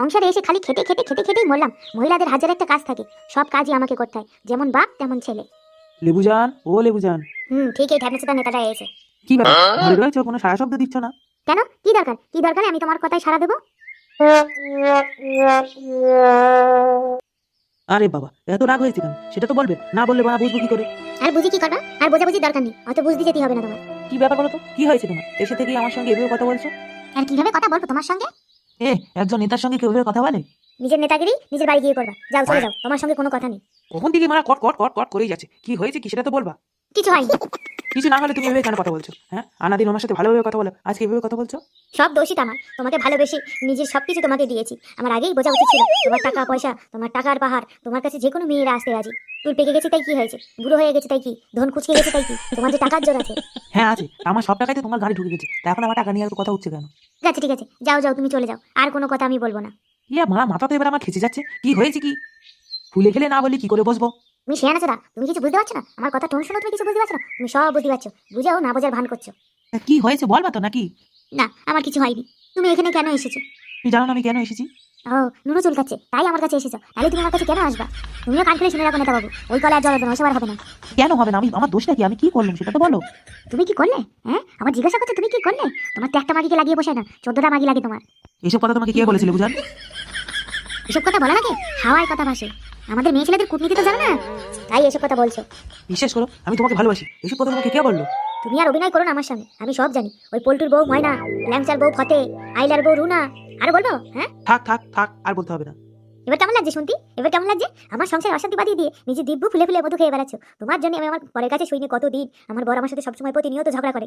সংসারে এসে খালি খেটে খেটে খেটে খেটেই মরলাম। মহিলাদের হাজার একটা কাজ থাকে। সব কাজই আমাকে করতে হয়। যেমন বাপ তেমন ছেলে। লেবুজান ও লেবুজান। হুম ঠিক এই ঢ্যাপনাচোদা নেতাটা এসে। কি ব্যাপার? ঘরে রয়েছো কোনো সারা শব্দ দিচ্ছ না? কেন? কি দরকার? কি দরকারে? আমি তোমার কথায় সারা দেবো? আরে বাবা এত রাগ হয়েছে কেন? সেটা তো বলবে। না বললে বাবা বুঝব কি করে? আর বুঝি কি করবা? আর বোঝাবুঝি দরকার নেই। অত বুঝতে যেতে হবে না তোমার। কি ব্যাপার বলো তো? কি হয়েছে তোমার? এসে থেকে আমার সঙ্গে এভাবে কথা বলছো? আর কীভাবে কথা বলব তোমার সঙ্গে? এ একজন নেতার সঙ্গে কেউ কথা বলে? নিজের নেতাগিরি নিজের বাড়ি গিয়ে করবা। যাও চলে যাও। তোমার সঙ্গে কোনো কথা নেই। কখন থেকে মারা কট কট কট কট করেই যাচ্ছে? কি হয়েছে কি সেটা তো বলবা। কিছু হয়নি। কিছু না হলে তুমি এভাবে কেন কথা বলছো? হ্যাঁ? আনাদিন আমার সাথে ভালোভাবে কথা বলো। আজকে এভাবে কথা বলছো? সব দোষিত আমার। তোমাকে ভালোবেসে নিজের সবকিছু তোমাকে দিয়েছি। আমার আগেই বোঝা উচিত ছিল তোমার টাকা পয়সা তোমার টাকার পাহাড় তোমার কাছে যে কোনো মেয়েরা আসতে রাজি। তুই পেকে গেছে তাই কি হয়েছে? বুড়ো হয়ে গেছে তাই কি? ধন কুচকে গেছে তাই কি? তোমার যে টাকার জোর আছে। হ্যাঁ আছে। আমার সব টাকাতে তোমার গাড়ি ঢুকে গেছে। তা এখন আমার টাকা নিয়ে আর কথা উঠছে কেন? ঠিক আছে ঠিক আছে। যাও যাও তুমি চলে যাও। আর কোনো কথা আমি বলব না। ইয়া মা মাথা তো এবার আমার খেচে যাচ্ছে। কি হয়েছে কি? ফুলে খেলে না বলি কি করে বসবো? তুমি শেয়ার আছো না তুমি কিছু বুঝতে পারছ না? আমার কথা টোন শুনে তুমি কিছু বুঝতে পারছ না? তুমি সব বুঝতে পারছ। বুঝাও না বোঝার ভান করছ। কি হয়েছে বলবা তো নাকি? না আমার কিছু হয়নি। তুমি এখানে কেন এসেছ? তুমি জানো না আমি কেন এসেছি? ও নুরু চুলকাচ্ছে। তাই আমার কাছে এসেছ। তাহলে তুমি আমার কাছে কেন আসবা? তুমিও কান খুলে শুনে রাখো নেতা বাবু ওই কলে আর জল হবে না ওসব আর হবে না। কেন হবে না? আমি আমার দোষটা কি? আমি কি করলাম সেটা তো বলো। তুমি কি করলে? হ্যাঁ? আমার জিজ্ঞাসা করছ তুমি কি করলে? তোমার তো একটা মাগিকে লাগিয়ে বসে না। চোদ্দটা মাগি লাগে তোমার। এসব কথা তোমাকে কে বলেছিল বুঝান? এসব কথা বলা লাগে হাওয়ায় কথা ভাসে। আমাদের মেয়ে ছেলেদের কূটনীতি তো জানো না? তাই এসব কথা বলছো। বিশ্বাস করো আমি তোমাকে ভালোবাসি। এসব কথা তোমাকে কে বলল? তুমি আর অভিনয় করো না আমার সামনে আমি সব জানি। ওই পল্টুর বউ ময়না ল্যাংচার বউ ফতে আইলার বউ রুনা আর বলব? হ্যাঁ? থাক থাক থাক আর বলতে হবে না। এবার কেমন লাগছে শুনতি? এবার কেমন লাগছে? আমার সংসার অশান্তি বাদিয়ে দিয়ে নিজে দিব্য ফুলে ফুলে মধু খেয়ে বেড়াচ্ছ। তোমার জন্য আমি আমার বরের কাছে শুইনি কতদিন? আমার বর আমার সাথে সবসময় প্রতিনিয়ত ঝগড়া করে।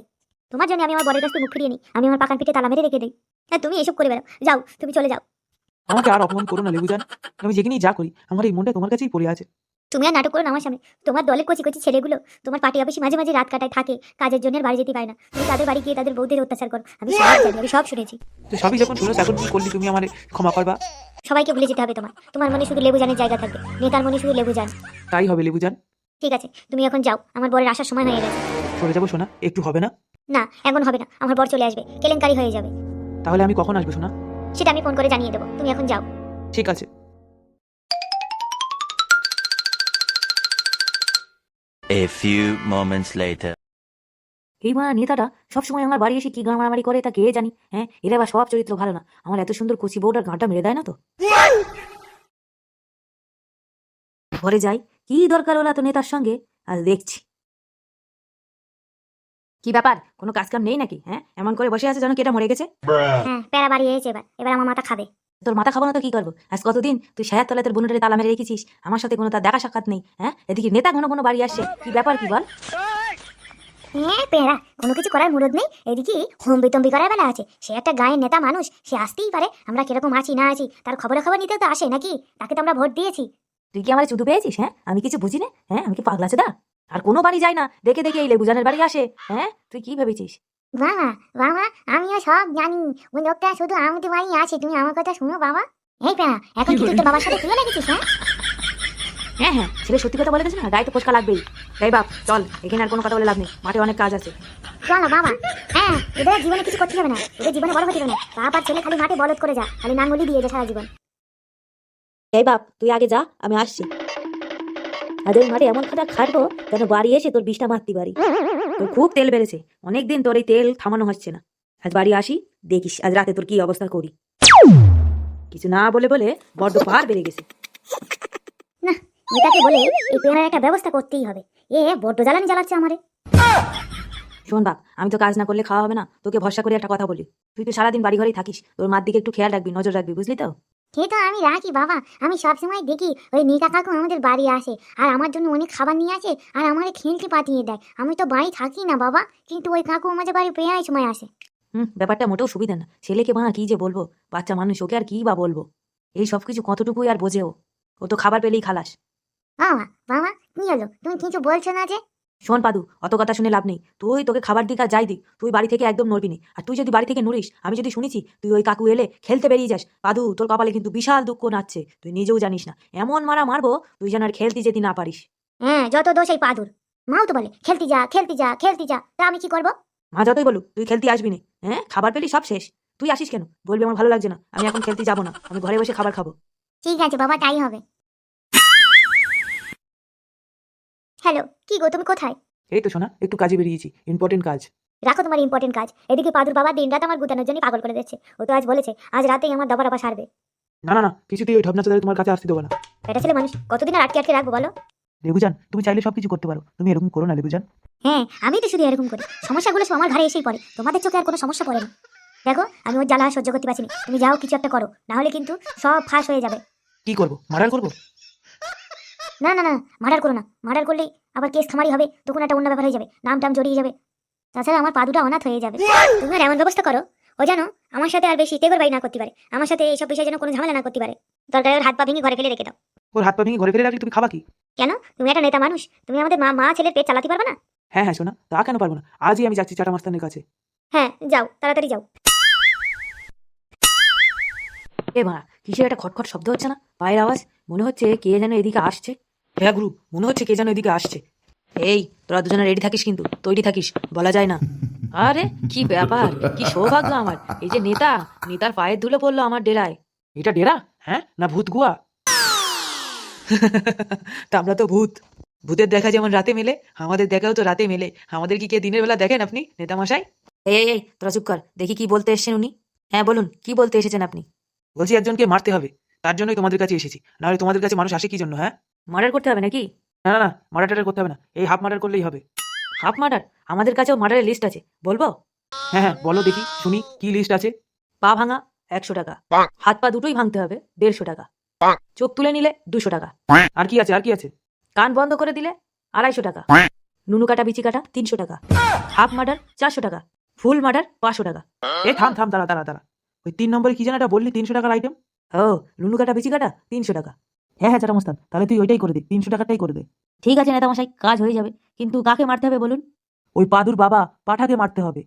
তোমার জন্য আমি আমার বরের কাছে মুখ ফিরিয়ে নিই। আমি আমার পাকান পিঠে তালা মেরে রেখে দিই। হ্যাঁ তুমি এসব করে বেড়াও। যাও তুমি চলে যাও। আমাকে আর অপমান করো না লেবুজান আমি যেখানেই যা করি আমার এই মনটা তোমার কাছেই পড়ে আছে। তুমি আর নাটক করো না আমার সামনে। তোমার দলে কচি কচি ছেলেগুলো তোমার পার্টি অফিসে মাঝে মাঝে রাত কাটায় থাকে কাজের জন্য বাড়ি যেতে পারে না। তুমি তাদের বাড়ি গিয়ে তাদের বউদের অত্যাচার করো। আমি সব জানি আমি সব শুনেছি। তো সবই যখন শুনো এখন কি করলি তুমি আমার? ক্ষমা করবা। সবাইকে ভুলে যেতে হবে তোমার। তোমার মনে শুধু লেবু জানের জায়গা থাকবে নেতার মনে শুধু লেবু জান। তাই হবে লেবুজান ঠিক আছে তুমি এখন যাও আমার বরের আসার সময় হয়ে গেছে। চলে যাব শোনা একটু হবে না? না এখন হবে না আমার বর চলে আসবে কেলেঙ্কারি হয়ে যাবে। তাহলে আমি কখন আসব শোনা সেটা আমি ফোন করে জানিয়ে দেবো। তুমি এখন যাও। ঠিক আছে। A few moments later. এই মা নেতাটা সবসময় আমার বাড়ি এসে কি গান মারামারি করে তা কে জানি হ্যাঁ? এরা বা সব চরিত্র ভালো না। আমার এত সুন্দর কচি বউটার গাঁটা মেরে দেয় না তো? ঘরে যাই। কি দরকার ওলা তো নেতার সঙ্গে? আজ দেখছি। কি ব্যাপার? কোনো কাজ কাম নেই নাকি? হ্যাঁ? এমন করে বসে আছে যেন কেটা মরে গেছে? হ্যাঁ প্যারা বাড়ি হয়েছে এবার। এবার আমার মাথা খাবে। তোর মাথা খাব না তো কি করব? আজ কতদিন তুই সায়ার তলায় তোর বোনটারে তালা মেরে রেখেছিস? আমার সাথে কোনো তার দেখা সাক্ষাৎ নেই হ্যাঁ? এদিকে নেতা ঘন ঘন বাড়ি আসছে। কি ব্যাপার কি বল? হ্যাঁ কোনো কিছু করার মুরদ নেই। এদিকে হম্বি তম্বি করার বেলা আছে। সে একটা গায়ের নেতা মানুষ সে আসতেই পারে। আমরা কীরকম আছি না আছি তার খবর খবর নিতেও তো আসে নাকি? তাকে তো আমরা ভোট দিয়েছি। তুই কি আমার চুদু পেয়েছিস হ্যাঁ? আমি কিছু বুঝি না হ্যাঁ? আমি কি পাগলা দা আর কোনো বাড়ি যায় না। দেখে দেখে এই লেবুজানের বাড়ি আসে। হ্যাঁ? তুই কি ভেবেছিস? বাবা বাবা আমিও সব জানি। ওই লোকটা শুধু আমাদের বাড়ি আছে। তুমি আমার কথা শুনো বাবা। এই পেয়ারা এখন কি তোর বাবার সাথে তুলে লেগেছিস হ্যাঁ? হ্যাঁ হ্যাঁ। ছেলে সত্যি কথা বলে গেছে না? গায়ে তো ফোসকা লাগবেই। তাই বাপ চল এখানে আর কোনো কথা বলে লাভ নেই। মাঠে অনেক কাজ আছে। চলো বাবা। হ্যাঁ এদের জীবনে কিছু করতে হবে না। এদের জীবনে বড় হতে হবে না। বাপ আর ছেলে খালি মাঠে বলদ করে যা। খালি নাঙ্গলি দিয়ে যা সারা জীবন। এই বাপ তুই আগে যা আমি আসছি। আজ ওই মাঠে এমন খাটা খাটবো যেন বাড়ি এসে তোর বিষটা মারতে পারি? তোর খুব তেল বেড়েছে। অনেকদিন তোর এই তেল থামানো হচ্ছে না। আজ বাড়ি আসি দেখিস আজ রাতে তোর কি অবস্থা করি। কিছু না বলে বলে বড্ড পার বেড়ে গেছে। নেতাকে বলে এই পেয়ারার একটা ব্যবস্থা করতেই হবে। এ বড্ড জ্বালানি জ্বালাচ্ছে আমারে। শোন বাপ আমি তো কাজ না করলে খাওয়া হবে না। তোকে ভরসা করে একটা কথা বলি। তুই তো সারাদিন বাড়ি ঘরেই থাকিস। তোর মার দিকে একটু খেয়াল রাখবি নজর রাখবি বুঝলি তো? সে তো আমি রাখি বাবা। আমি সবসময় দেখি ওই নিকা কাকু আমাদের বাড়ি আসে আর আমার জন্য অনেক খাবার নিয়ে আসে আর আমারে খেলতে পাঠিয়ে দেয়। আমি তো বাড়ি থাকি না বাবা। কিন্তু ওই কাকু আমাদের বাড়ি পেয়ারাই সময় আসে। হুম ব্যাপারটা মোটেও সুবিধা না। ছেলেকে মা কি যে বলব? বাচ্চা মানুষ ওকে আর কি বা বলব? এই সব কিছু কতটুকুই আর বোঝেও ও তো খাবার পেলেই খালাস। বাবা বাবা কি হলো? তুমি কিছু বলছো না যে? শোন পাদু অত কথা শুনে লাভ নেই। তুই তোকে খাবার দিক আর যাই দিক তুই বাড়ি থেকে একদম নড়বি নি। আর তুই যদি বাড়ি থেকে নড়িস আমি যদি শুনেছি তুই ওই কাকু এলে খেলতে বেরিয়ে যাস। পাদু তোর কপালে কিন্তু বিশাল দুঃখ নাচছে তুই নিজেও জানিস না। এমন মারা মারবো তুই যেন আর খেলতে যেতে না পারিস। হ্যাঁ যত দোষ এই পাদুর। মাও তো বলে খেলতে যা খেলতে যা খেলতে যা তা আমি কি করব? মা যতই বলুক তুই খেলতে আসবি নি হ্যাঁ? খাবার পেলি সব শেষ। তুই আসিস কেন? বলবি আমার ভালো লাগছে না আমি এখন খেলতে যাব না আমি ঘরে বসে খাবার খাব। ঠিক আছে বাবা তাই হবে। হ্যালো কি গো তুমি কোথায়? এই তো শোনা একটু কাজে বেরিয়েছি ইম্পর্টেন্ট কাজ। রাখো তোমার ইম্পর্টেন্ট কাজ। এদিকে পাদুর বাবা দিন রাত আমার গুতানোর জন্য পাগল করে দিচ্ছে। ও তো আজ বলেছে আজ রাতেই আমার দবা রবা সারবে। না না না কিছুতেই ওই চাঁদারে তোমার কাছে আসতে দেবো না। এটা ছেলে মানুষ কতদিন আর আটকে আটকে রাখব বলো? লেবুজান তুমি চাইলে সব কিছু করতে পারো। তুমি এরকম করো না লেবুজান। হ্যাঁ আমি তো শুধু এরকম করি। সমস্যাগুলো সব আমার ঘরে এসেই পড়ে। তোমাদের চোখে আর কোনো সমস্যা পড়ে না। দেখো আমি ওর জ্বালা সহ্য করতে পারছি না। তুমি যাও কিছু একটা করো। না হলে কিন্তু সব ফাঁস হয়ে যাবে। কি করব? মার্ডার করব? না না না মার্ডার করো না। মার্ডার করলেই আবার কেস খামারি হবে তখন একটা অন্য ব্যাপার হয়ে যাবে। নাম টাম জড়িয়ে যাবে। তাছাড়া আমার পাদুটা অনাথ হয়ে যাবে। তুমি আর এমন ব্যবস্থা করো ও যেন আমার সাথে আর বেশি তেগর বাড়ি না করতে পারে। আমার সাথে এইসব বিষয়ে যেন কোনো ঝামেলা না করতে পারে। দরকার ওর হাত পা ভেঙে ঘরে ফেলে রেখে দাও। ওর হাত পা ভেঙে ঘরে ফেলে রাখলে তুমি খাবা কি? কেন? তুমি একটা নেতা মানুষ। তুমি আমাদের মা মা ছেলের পেট চালাতে পারবে না? হ্যাঁ হ্যাঁ শোনা তা কেন পারব না? আজই আমি যাচ্ছি চাটা মাস্তানের কাছে। হ্যাঁ যাও তাড়াতাড়ি যাও। এ মা কিসের একটা খটখট শব্দ হচ্ছে না? পায়ের আওয়াজ? মনে হচ্ছে কে যেন এদিকে আসছে। হ্যাঁ গুরু মনে হচ্ছে কে যেন এদিকে আসছে। এই তোরা দুজনে রেডি থাকিস কিন্তু তৈরি থাকিস বলা যায় না। আরে কি ব্যাপার কি সৌভাগ্য আমার। এই যে নেতা নেতার পায়ের ধুলো পড়ল আমার ডেরায়। এটা ডেরা? হ্যাঁ না ভূত গুয়া তা আমরা তো ভূত। ভূতের দেখা যেমন রাতে মেলে আমাদের দেখাও তো রাতে মেলে। আমাদের কি কে দিনের বেলা দেখেন আপনি নেতা মশাই এই এই, এই তোরা চুপ কর দেখি কি বলতে এসেছেন উনি। হ্যাঁ বলুন কি বলতে এসেছেন আপনি? বলছি একজনকে মারতে হবে তার জন্যই তোমাদের কাছে এসেছি। নাহলে তোমাদের কাছে মানুষ আসে কি জন্য হ্যাঁ? মার্ডার করতে হবে নাকি? না না না মার্ডার টার্ডার করতে হবে না। এই হাফ মার্ডার করলেই হবে। হাফ মার্ডার আমাদের কাছেও মার্ডারের লিস্ট আছে। বলব? হ্যাঁ হ্যাঁ বলো দেখি শুনি কি লিস্ট আছে? পা ভাঙা একশো টাকা। হাত পা দুটোই ভাঙতে হবে দেড়শো টাকা। চোখ তুলে নিলে দুশো টাকা। আর কি আছে আর কি আছে? কান বন্ধ করে দিলে আড়াইশো টাকা। নুনু কাটা বিচি কাটা তিনশো টাকা। হাফ মার্ডার চারশো টাকা। ফুল মার্ডার পাঁচশো টাকা। এ থাম থাম দাঁড়া দাঁড়া দাঁড়া। ওই তিন নম্বরে কি যেন এটা বললি তিনশো টাকার আইটেম ও নুনু কাটা বিচি কাটা তিনশো টাকা। হ্যাঁ হ্যাঁ চাটা মস্তান। তাহলে তুই ওইটাই করে দে তিনশো টাকাটাই করে দে। ঠিক আছে নেতামশাই কাজ হয়ে যাবে। কিন্তু কাকে মারতে হবে বলুন? ওই পাদুর বাবা পাঠাকে মারতে হবে।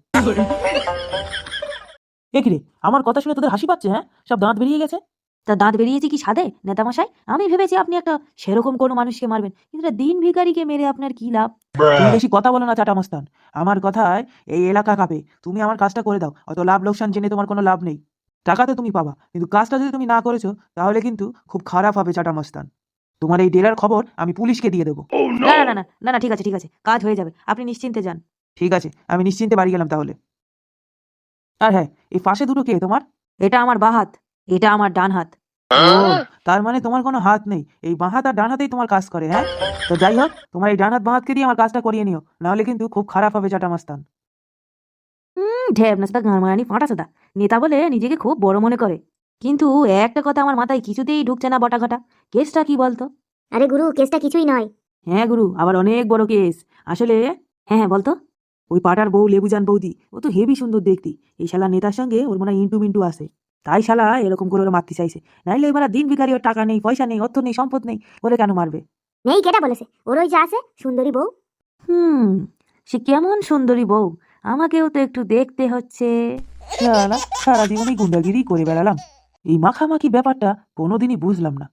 এ কি রে আমার কথা শুনে তোদের হাসি পাচ্ছে হ্যাঁ? সব দাঁত বেরিয়ে গেছে? তা দাঁত বেরিয়েছে কি সাদে নেতামশাই আমি ভেবেছি আপনি একটা সেরকম কোনো মানুষকে মারবেন কিন্তু একটা দিন ভিখারিকে মেরে আপনার কি লাভ? তুমি বেশি কথা বলো না চাটা মস্তান। আমার কথায় এই এলাকা কাঁপে। তুমি আমার কাজটা করে দাও অত লাভ লোকসান জেনে তোমার কোনো লাভ নেই। টাকা তো তুমি পাবা কিন্তু কাজটা যদি তুমি না করেছ তাহলে কিন্তু খুব খারাপ হবে চাটা মস্তান। তোমার এই ডেরার খবর আমি পুলিশকে দিয়ে দেবো। না না না না না না ঠিক আছে ঠিক আছে কাজ হয়ে যাবে আপনি নিশ্চিন্তে যান। ঠিক আছে আমি নিশ্চিন্তে বাড়ি গেলাম তাহলে। আর হ্যাঁ এই পাশে দুটো কে তোমার? এটা আমার বা হাত এটা আমার ডান হাত। তার মানে তোমার কোনো হাত নেই। এই বাঁ হাত আর ডান হাতেই তোমার কাজ করে হ্যাঁ? তো যাই হোক তোমার এই ডান হাত বাঁ হাতকে দিয়ে আমার কাজটা করিয়ে নিও নাহলে কিন্তু খুব খারাপ হবে চাটা মাস্তান হুম ঢেব না সেটা গাঁড়মারানি ফাঁটা সেটা নেতা বলে নিজেকে খুব বড় মনে করে। কিন্তু একটা কথা আমার মাথায় কিছুতেই ঢুকছে না বটা ঘটা। কেসটা কি বলতো? আরে গুরু কেসটা কিছুই নয়। হ্যাঁ গুরু আবার অনেক বড় কেস। আসলে হ্যাঁ হ্যাঁ বলতো? ওই পাটার বউ লেবুজান বৌদি ও তো হেভি সুন্দর দেখতি। এই শালা নেতার সঙ্গে ওর মনে ইন্টু মিন্টু আসে তাই শালা এরকম করে ওরা মারতে চাইছে। নাইলে এবার দিন ভিখারি ওর টাকা নেই পয়সা নেই অর্থ নেই সম্পদ নেই ওরে কেন মারবে? নেই কেটা বলেছে? ওর ওই যা আছে সুন্দরী বউ? হুম সে কেমন সুন্দরী বউ? আমাকেও তো একটু দেখতে হচ্ছে। শালা সারা জীবনই গুন্ডাগিরি করে বেড়ালাম। এই মাখামাখি ব্যাপারটা কোনোদিনই বুঝলাম না।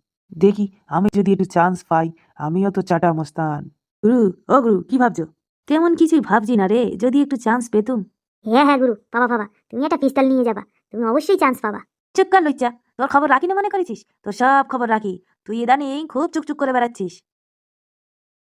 দেখি আমি যদি একটু চান্স পাই আমিও তো চাটা মস্তান। গুরু ও গুরু কি ভাবছ? তেমন কিছুই ভাবছি না রে যদি একটু চান্স পেতুম। হ্যাঁ হ্যাঁ গুরু পাবা পাবা। তুমি একটা পিস্তল নিয়ে যাবা তুমি অবশ্যই চান্স পাবা। চুপ কর লইচা তোর খবর রাখি না মনে করেছিস? তোর সব খবর রাখি। তুই ইদানিং খুব চুকচুক করে বেড়াচ্ছিস।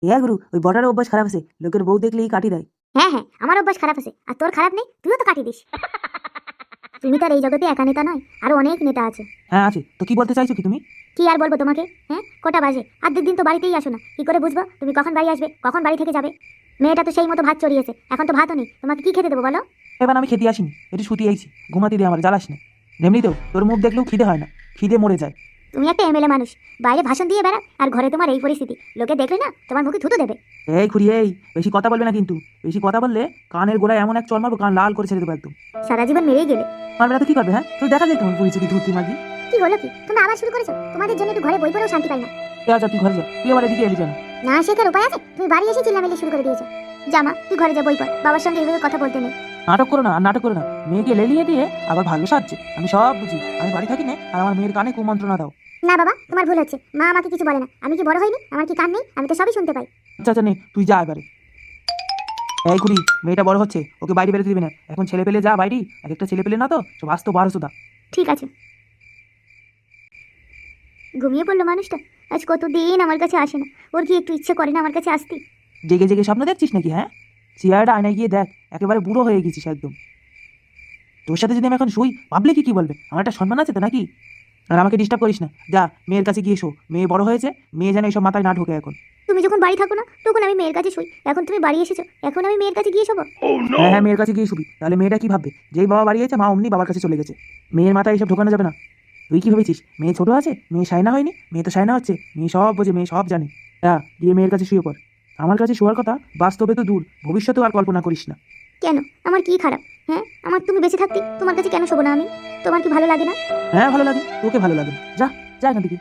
হ্যাঁ গুরু ওই বটার অভ্যাস খারাপ আছে লোকের বউ দেখলেই কাটি দেয়। হ্যাঁ হ্যাঁ আমার অভ্যাস খারাপ আছে। আর তোর খারাপ নেই তুইও তো কাটি দিস। তুমি তার এই জগতে একা নেতা নয় আরও অনেক নেতা আছে। হ্যাঁ আছে। তো কি বলতে চাইছো কি তুমি? কি আর বলব তোমাকে? হ্যাঁ কটা বাজে? আর্ধেক দিন তো বাড়িতেই আসো না। কি করে বুঝব? তুমি কখন বাড়ি আসবে কখন বাড়ি থেকে যাবে? মেয়েটা তো সেই মতো ভাত চড়িয়েছে এখন তো ভাতও নেই। তোমাকে কি খেতে দেবো বলো? এবার আমি খেতে আসিনি একটু শুতে আইছি ঘুমাতে দিয়ে আমার জ্বালাস না। এমনিতেও তোর মুখ দেখলেও খিদে হয় না। খিদে মরে যায়। তুমি একটা এমএলএ মানুষ বাইরে ভাষণ দিয়ে বেড়া আর ঘরে তোমার এই পরিস্থিতি। লোকে দেখলে না তোমার মুখে থুতু দেবে। এই খুড়ি এই বেশি কথা বলবে না কিন্তু। বেশি কথা বললে কানের গোড়ায় এমন এক চল মারবো কান লাল করে ছেড়ে দেবো একদম। সারা জীবন মেরেই গেলে। মারবে না তো কি করবে হ্যাঁ? তুই দেখা যায় তোমার পরিচিতি ধুতি মাগি। কি হলো কি? তুমি আবার শুরু করেছ? তোমাদের জন্য একটু ঘরে বই পড়েও শান্তি পাই না। এ আচ্ছা তুই ঘরে যা। তুই আমার এদিকে এলি কেন? না শেখার উপায় আছে? তুমি বাড়ি এসে চিল্লামিল্লি শুরু করে দিয়েছ। জামা তুই ঘরে যা বই পড়। বাবার সঙ্গে এইভাবে কথা বলতে নেই। নাটক করো না আর নাটক করো না। মেয়েকে লেলিয়ে দিয়ে আবার ভালো সাজছে। আমি সব বুঝি। আমি বাড়ি থাকি না আর আমার মেয়ের কানে কুমন্ত্রণা দাও। না বাবা তোমার ভুল হচ্ছে। মা আমাকে কিছু বলে না। আমি কি বড় হইনি? আমার কি কান নেই? আমি তো সবই শুনতে পাই। আচ্ছা আচ্ছা নে তুই যা এবারে। এই কুড়ি মেয়েটা বড় হচ্ছে। ওকে বাইরে বেরোতে দিবি না। এখন ছেলে পেলে যা বাইরে এক একটা ছেলে পেলে না তো? সব আসতো বারোশো দা ঠিক আছে। ঘুমিয়ে পড়ল মানুষটা? আজ কতদিন আমার কাছে আসে না। ওর কি একটু ইচ্ছে করে না আমার কাছে আসতে? জেগে জেগে স্বপ্ন দেখছিস নাকি হ্যাঁ? চেয়ারটা আয়নায় গিয়ে দেখ একেবারে বুড়ো হয়ে গেছিস একদম। তোর সাথে যদি আমি এখন শুই ভাবলে কি কি বলবে? আমার একটা সম্মান আছে তো নাকি? আর আমাকে ডিস্টার্ব করিস না। যা মেয়ের কাছে গিয়ে শো। মেয়ে বড় হয়েছে মেয়ে যেন এইসব মাথায় না ঢোকে এখন। তুমি যখন বাড়ি থাকো না তখন আমি মেয়ের কাছে শুই। এখন তুমি বাড়ি এসেছ এখন আমি মেয়ের কাছে গিয়ে শোবো? হ্যাঁ হ্যাঁ মেয়ের কাছে গিয়ে শুবি। তাহলে মেয়েটা কি ভাববে? যেই বাবা বাড়ি গেছে মা অমনি বাবার কাছে চলে গেছে। মেয়ের মাথায় এইসব ঢোকানো যাবে না। তুই কি ভেবেছিস? মেয়ে ছোট আছে? মেয়ে সায়না হয়নি? মেয়ে তো সায়না হচ্ছে। মেয়ে সব বোঝে মেয়ে সব জানে। যা গিয়ে মেয়ের কাছে শুয়ে পড়। আমার কাছে শোয়ার কথা বাস্তবে তো দূর ভবিষ্যতেও আর কল্পনা করিস না। কেন? আমার কি খারাপ? হ্যাঁ? আমার তুমি বেঁচে থাকতে তোমার কাছে কেন শোবো না আমি? তোমার কি ভালো লাগে না? হ্যাঁ ভালো লাগে। তোকে ভালো লাগে। যা যা এখান থেকে।